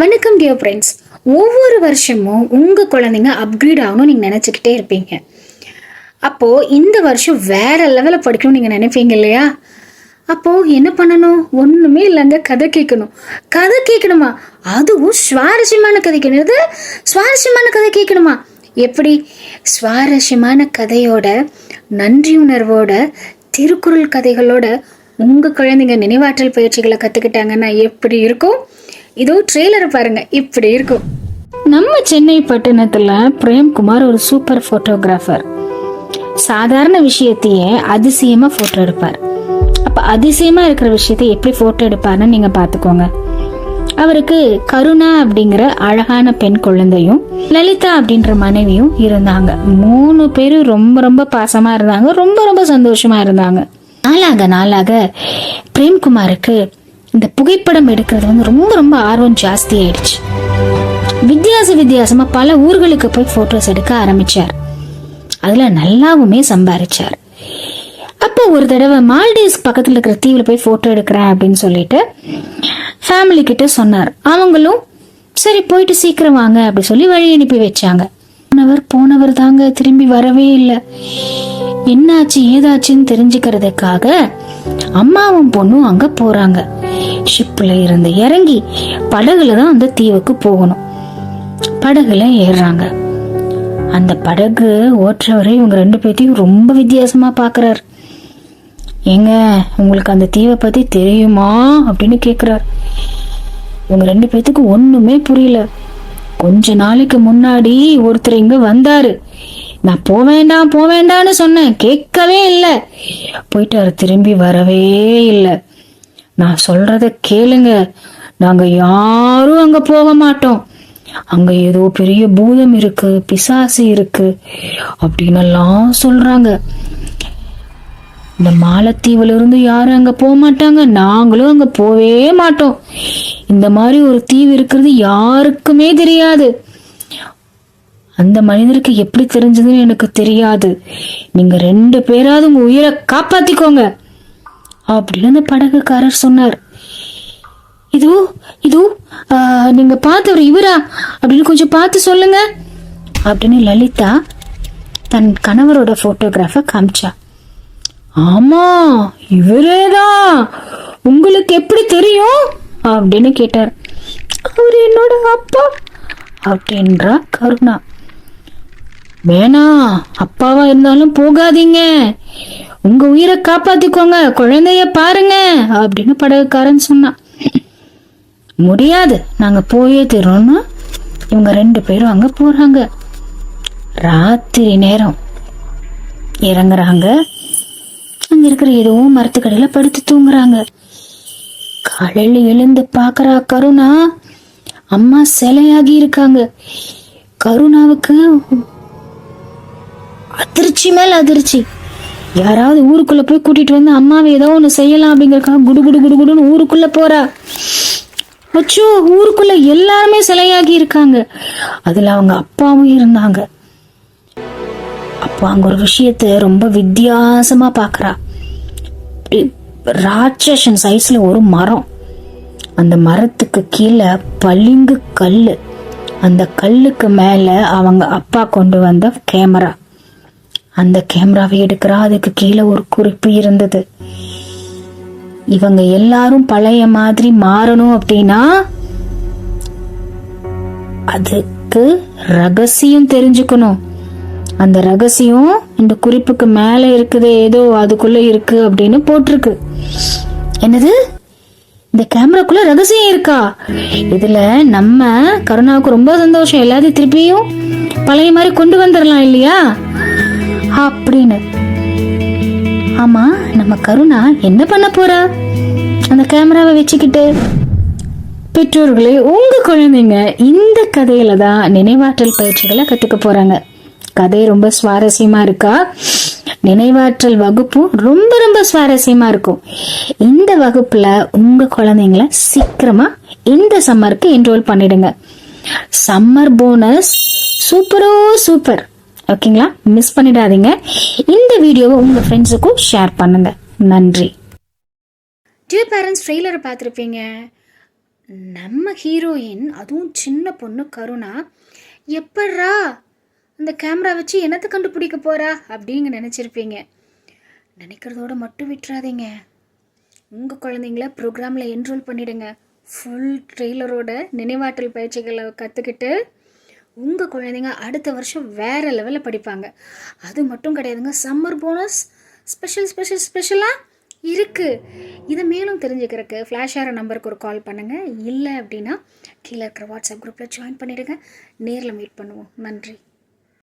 வணக்கம் dear friends ஒவ்வொரு வருஷமும் உங்கள் குழந்தைங்க அப்கிரேட் ஆகணும் நீங்கள் நினச்சிக்கிட்டே இருப்பீங்க. அப்போது இந்த வருஷம் வேற லெவலில் படிக்கணும்னு நீங்கள் நினைப்பீங்க இல்லையா? அப்போது என்ன பண்ணணும்? ஒன்றுமே இல்லைங்க கதை கேட்கணும். கதை கேட்கணுமா? அதுவும் சுவாரஸ்யமான கதை கேட்கணும். சுவாரஸ்யமான கதை கேட்கணுமா? எப்படி? சுவாரஸ்யமான கதையோட நன்றி உணர்வோட திருக்குறள் கதைகளோட உங்கள் குழந்தைங்க நினைவாற்றல் பயிற்சிகளை கற்றுக்கிட்டாங்கன்னா எப்படி இருக்கும்? இதோ ட்ரெய்லரை பாருங்க. இப்படி இருக்கும். நம்ம சென்னை பட்டணத்தில் பிரேம்குமார் ஒரு சூப்பர் ஃபோட்டோகிராஃபர் சாதாரண விஷயத்தையே அதிசயமாக ஃபோட்டோ எடுப்பார். அப்போ அதிசயமாக இருக்கிற விஷயத்தை எப்படி ஃபோட்டோ எடுப்பார்னு நீங்கள் பார்த்துக்கோங்க. அவருக்கு கருணா அப்படிங்கிற அழகான பெண் குழந்தையும் லலிதா அப்படின்ற மனைவியும் இருந்தாங்க. மூணு பேரும் ரொம்ப ரொம்ப பாசமா இருந்தாங்க. ரொம்ப ரொம்ப சந்தோஷமா இருந்தாங்க. நாளாக நாளாக பிரேம்குமாருக்கு இந்த புகைப்படம் எடுக்கிறது வந்து ரொம்ப ரொம்ப ஆர்வம் ஜாஸ்தி ஆயிடுச்சு. வித்தியாச வித்தியாசமா பல ஊர்களுக்கு போய் போட்டோஸ் எடுக்க ஆரம்பிச்சார். அதுல நல்லாவுமே சம்பாரிச்சார். அப்போ ஒரு தடவை மால்டீவ்ஸ் பக்கத்துல இருக்கிற தீவுல போய் போட்டோ எடுக்கிறேன் அப்படின்னு சொல்லிட்டு ஃபேமிலி கிட்ட சொன்னார். அவங்களும் சரி போயிட்டு சீக்கிரம் வாங்க அப்படி சொல்லி வழி அனுப்பி வச்சாங்க. போனவர் போனவர் தாங்க திரும்பி வரவே இல்லை. என்னாச்சு ஏதாச்சுன்னு தெரிஞ்சுக்கிறதுக்காக அம்மாவும் பொண்ணும் அங்க போறாங்க. ஷிப்ல இருந்து இறங்கி படகுல தான் அந்த தீவுக்கு போகணும். படகுல ஏறுறாங்க. அந்த படகு ஓட்டுறவரை இவங்க ரெண்டு பேர்த்தையும் ரொம்ப வித்தியாசமா பாக்குறாரு. ஏங்க உங்களுக்கு அந்த தீவை பத்தி தெரியுமா? அப்படின்னு கேக்குறாரு. இவங்க ரெண்டு பேர்த்துக்கு ஒண்ணுமே புரியல. கொஞ்ச நாளைக்கு முன்னாடி ஒருத்தர் இங்க வந்தாரு. நான் போவேண்டாம் போவேண்டான்னு சொன்னேன். கேட்கவே இல்லை. போயிட்டாரு திரும்பி வரவே இல்லை. நான் சொல்றத கேளுங்க. நாங்க யாரும் அங்க போக மாட்டோம். அங்க ஏதோ பெரிய பூதம் இருக்கு பிசாசு இருக்கு. அப்படின்னு எல்லாம் சொல்றாங்க. இந்த மாலத்தீவுல இருந்து யாரும் அங்க போக மாட்டாங்க. நாங்களும் அங்க போவே மாட்டோம். இந்த மாதிரி ஒரு தீவு இருக்கிறது யாருக்குமே தெரியாது. அந்த மனிதருக்கு எப்படி தெரிஞ்சதுன்னு எனக்கு தெரியாது. நீங்க ரெண்டு பேராவது உங்க உயிரை காப்பாத்திக்கோங்க. அப்படின்னு அந்த படகுக்காரர் சொன்னார். இது இது நீங்க பார்த்தவர் இவரா? அப்படின்னு கொஞ்சம் பார்த்து சொல்லுங்க. அப்படின்னு லலிதா தன் கணவரோட போட்டோகிராஃபை காமிச்சா. ஆமா இவரேதான் உங்களுக்கு எப்படி தெரியும்? அப்படின்னு கேட்டார். அவர் என்னோட அப்பா அப்படின்றா கருணா. வேணா அப்பாவா இருந்தாலும் போகாதீங்க. உங்க உயிரை காப்பாத்திக்கோங்க குழந்தைய பாருங்க அப்படின்னு படகுக்காரன் சொன்னான். முடியாது நாங்க போயே தரோம்னு இவங்க ரெண்டு பேரும் அங்க போறாங்க. ராத்திரி நேரம் இறங்குறாங்க. அங்க இருக்கிற ஏதோ மரத்துக்கடையில படுத்து தூங்குறாங்க. காலையில எழுந்து பாக்குறா கருணா அம்மா சிலையாகி இருக்காங்க. கருணாவுக்கு அதிர்ச்சி மேல அதிர்ச்சி. யாராவது ஊருக்குள்ள போய் கூட்டிட்டு வந்து அம்மாவை ஏதோ ஒண்ணு செய்யலாம் அப்படிங்கறக்காக குடு குடு குடு குடுன்னு ஊருக்குள்ள போறா. அச்சோ ஊருக்குள்ள எல்லாருமே சிலையாகி இருக்காங்க. அதுல அவங்க அப்பாவும் இருந்தாங்க. அப்போ அங்க ஒரு விஷயத்த ரொம்ப வித்தியாசமா பாக்குறா. அப்படி ராட்சசன் சைஸ்ல ஒரு மரம். அந்த மரத்துக்கு கீழே பளிங்கு கல் அந்த கல்லுக்கு மேலே அவங்க அப்பா கொண்டு வந்த கேமரா அந்த கேமராவை எடுக்கிறா. அதுக்கு கீழே ஒரு குறிப்பு இருந்தது. இவங்க எல்லாரும் பழைய மாதிரி மாறணும் அப்படின்னா அதுக்கு ரகசியம் தெரிஞ்சுக்கணும். அந்த ரகசியம் இந்த குறிப்புக்கு மேல இருக்குது ஏதோ அதுக்குள்ள இருக்கு அப்படின்னு போட்டிருக்கு. என்னது? இந்த கேமராக்குள்ள ரகசியம் இருக்கா? இதுல நம்ம கருணாவுக்கு ரொம்ப சந்தோஷம். எல்லாத்தையும் திருப்பியும் பழைய மாதிரி கொண்டு வந்துடலாம் இல்லையா? அப்படின்னு. ஆமா நம்ம கருணா என்ன பண்ண போறா? அந்த கேமராவை வச்சுக்கிட்டு. பெற்றோர்களே உங்க குழந்தைங்க இந்த கதையில தான் நினைவாற்றல் பயிற்சிகளை கத்துக்க போறாங்க. கதை ரொம்ப சுவாரஸ்யமா இருக்கா? நினைவாற்றல் வகுப்பும் ரொம்ப ரொம்ப சுவாரஸ்யமா இருக்கும். இந்த வகுப்புல உங்க குழந்தைங்கள சீக்கிரமா இந்த சம்மருக்கு என்ரோல் பண்ணிடுங்க. சம்மர் போனஸ் சூப்பரோ சூப்பர் ஓகேங்களா மிஸ் பண்ணிடாதீங்க. இந்த வீடியோவை உங்க ஃப்ரெண்ட்ஸுக்கும் ஷேர் பண்ணுங்க. நன்றி. டியூ பேரண்ட்ஸ் ட்ரெய்லரை பார்த்துருப்பீங்க. நம்ம ஹீரோயின் அதுவும் சின்ன பொண்ணு கருணா எப்பட்றா அந்த கேமரா வச்சு என்னத்தை கண்டுபிடிக்க போறா அப்படிங்க நினச்சிருப்பீங்க. நினைக்கிறதோட மட்டும் விட்டுறாதீங்க. உங்கள் குழந்தைங்கள ப்ரோக்ராமில் என்ரோல் பண்ணிடுங்க. ஃபுல் ட்ரெய்லரோட நினைவாற்றல் பயிற்சிகளை கற்றுக்கிட்டு உங்கள் குழந்தைங்க அடுத்த வருஷம் வேறு லெவலில் படிப்பாங்க. அது மட்டும் கிடையாதுங்க சம்மர் போனஸ் ஸ்பெஷல் ஸ்பெஷல் ஸ்பெஷலாக இருக்குது இதை மேலும் தெரிஞ்சுக்கிறதுக்கு ஃப்ளாஷ் ஆகிற நம்பருக்கு ஒரு கால் பண்ணுங்கள் இல்லை அப்படின்னா கீழே இருக்கிற வாட்ஸ்அப் குரூப்பில் ஜாயின் பண்ணிவிடுங்க நேரில் மீட் பண்ணுவோம். நன்றி.